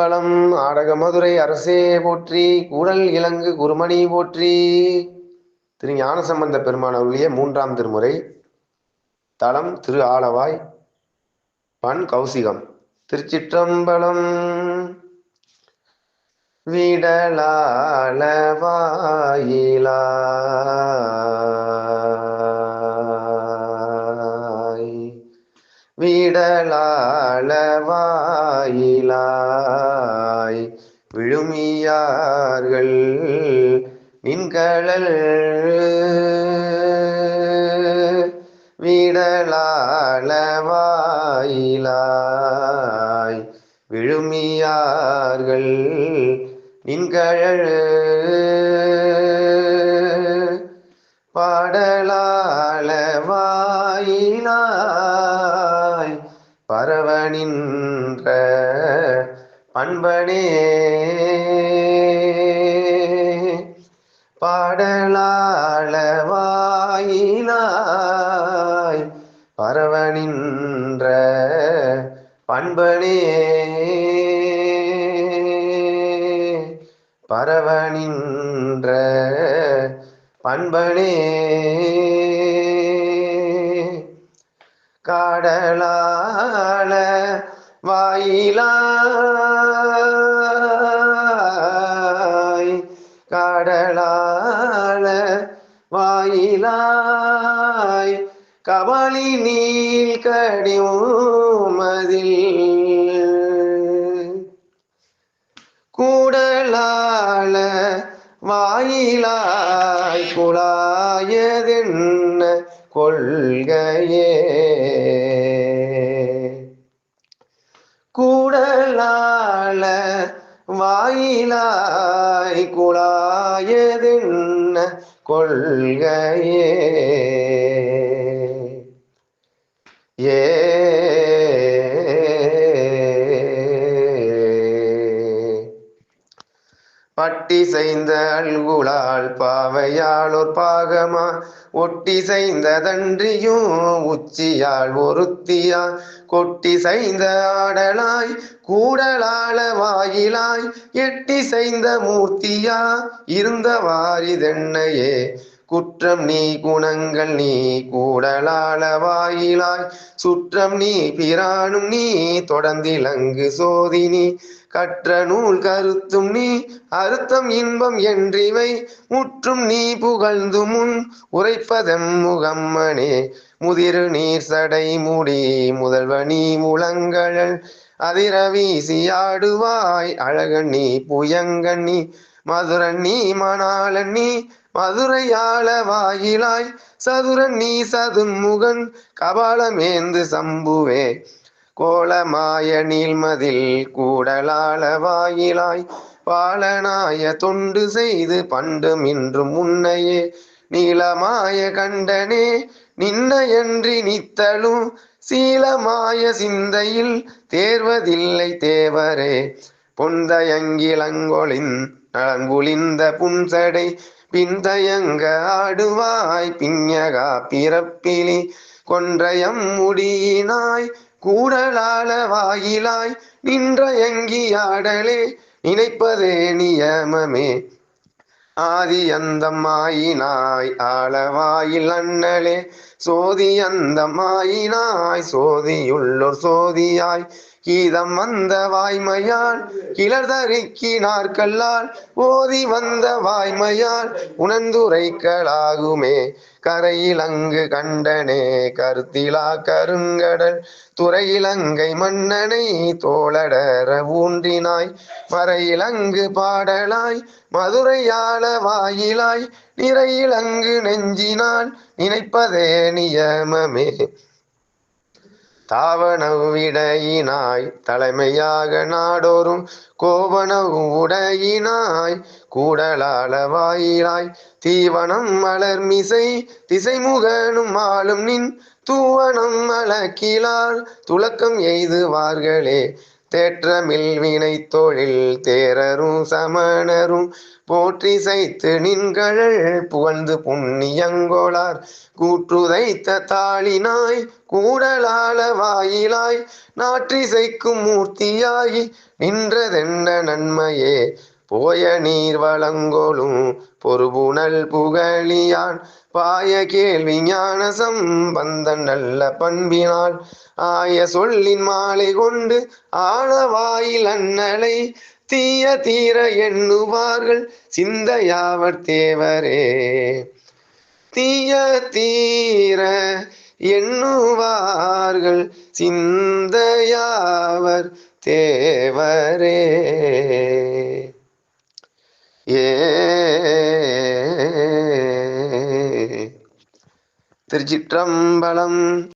திருச்சிற்றம்பலம் ஆடக மதுரை அரசே போற்றி கூடல் இலங்கு குருமணி போற்றி. திரு ஞானசம்பந்த பெருமான் அருளிய மூன்றாம் திருமுறை தலம் திரு ஆலவாய் பண் கௌசிகம் திருச்சிற்றம்பலம். விடலாலவாயிலாய் விடலாலவாயிலாய் விழுமியார்கள் நின்கழல் விடலாலவாயிலாய் விழுமியார்கள் நின்கழல் பாடலாலவாயிலாய் பரவனின்ற பண்பனே. பாடலாளவாயிலாய் பரவனின்ற பண்பனே. பரவனின்ற பண்பனே. காடலால வாயிலாய் காடலால வாயிலாய். கபாலி நீல் கடிமதில் கூடலால வாயிலாய் குழாயதென்ன கொள்கையே. வாயிலாள வாயிலாய் குழாயதென்ன கொள்கையே. பட்டி அல்குளால் அல்குலால் பாவையாளோர் பாகமா ஒட்டி செய்த தன்றியும் உச்சியால் ஒருத்தியா கொட்டி செய்த ஆடலாய் கூடலால வாயிலாய் எட்டி செய்த மூர்த்தியா இருந்த வாரிதென்னையே குற்றம் நீ குணங்கள் நீ கூடலால வாயிலாய் சுற்றம் நீ பிரானும் நீ தொடர்ந்திலங்கு சோதினி கற்ற நூல் கருத்தும் நீ அறுத்தம் இன்பம் என்றிவை. முற்றும் நீ புகழ்ந்து முன் உரைப்பதம் முகம்மனே முதிரு நீர் சடை முடி முதல்வனி முழங்கழல். அதிர வீசியாடுவாய் அழகன் நீ புயங்கன் நீ. மதுரன் நீ மணாளன் நீ மதுரையாள வாயிலாய் சதுரன் நீ சதுன்முகன் கபாலமேந்து சம்புவே. கோலமாய நீள்மதில் கூடலாள வாயிலாய் பாலனாய தொண்டு செய்து பண்டும் இன்றும் முன்னையே நீளமாய கண்டனே நின்னையன்றி நித்தலும் சீலமாய சிந்தையில் தேர்வதில்லை தேவரே. பொந்தயங்கிலங்கொளின் நலங்குளிந்த புன்சடை பிந்தயங்க ஆடுவாய் பிஞ்சகா பிறப்பிலி கொன்றயம் முடியினாய் கூடலாள வாயிலாய் நின்ற எங்கியாடலே நினைப்பதே நியமமே. ஆதி அந்தமாயினாய் ஆளவாயில் அண்ணலே சோதி அந்தமாயினாய் சோதியுள்ளோர் சோதியாய் கீதம் வந்த வாய்மையால் கிளர்தறிக்கினார் கல்லால். ஓதி வந்த வாய்மையால் உணர்ந்துரைக்கலாகுமே. கரையிலங்கு கண்டனே கருத்திலா கருங்கடல். துறையிலங்கை மன்னனை தோளடர ஊன்றினாய். மறையிலங்கு பாடலாய் மதுரையாள வாயிலாய். நிறையிலங்கு நெஞ்சினால் நினைப்பதே நியமமே. தாவனவிடையினாய் தலைமையாக நாடோறும் கோவணவு உடையினாய் கூடலாள வாயிலாய் தீவனம் மலர்மிசை திசைமுகனும் ஆளும் நின் தூவனம் மலக்கிலால் துலக்கம் எய்துவார்களே தேற்றமில் வினை தொழில் தேரரும் சமணரும் போற்றி சைத்து நின்கழல் புகழ்ந்து புண்ணியங்கோளார். கூற்றுதைத்த தாளினாய் கூடலால வாயிலாய் நாற்றிசைக்கும் மூர்த்தியாகி நின்றதென்ன நன்மையே. போய நீர் வழங்கோலும் பொறுபுணல் புகழியான். பாய கேள்வி ஞான சம்பந்தன் நல்ல பண்பினால். ஆய சொல்லின் மாலை கொண்டு ஆழவாயில் அண்ணலை தீய தீர எண்ணுவார்கள் சிந்தையாவர் தேவரே. தீய தீர எண்ணுவார்கள் சிந்தையாவர் தேவரே. திருச்சிற்றம்பலம்.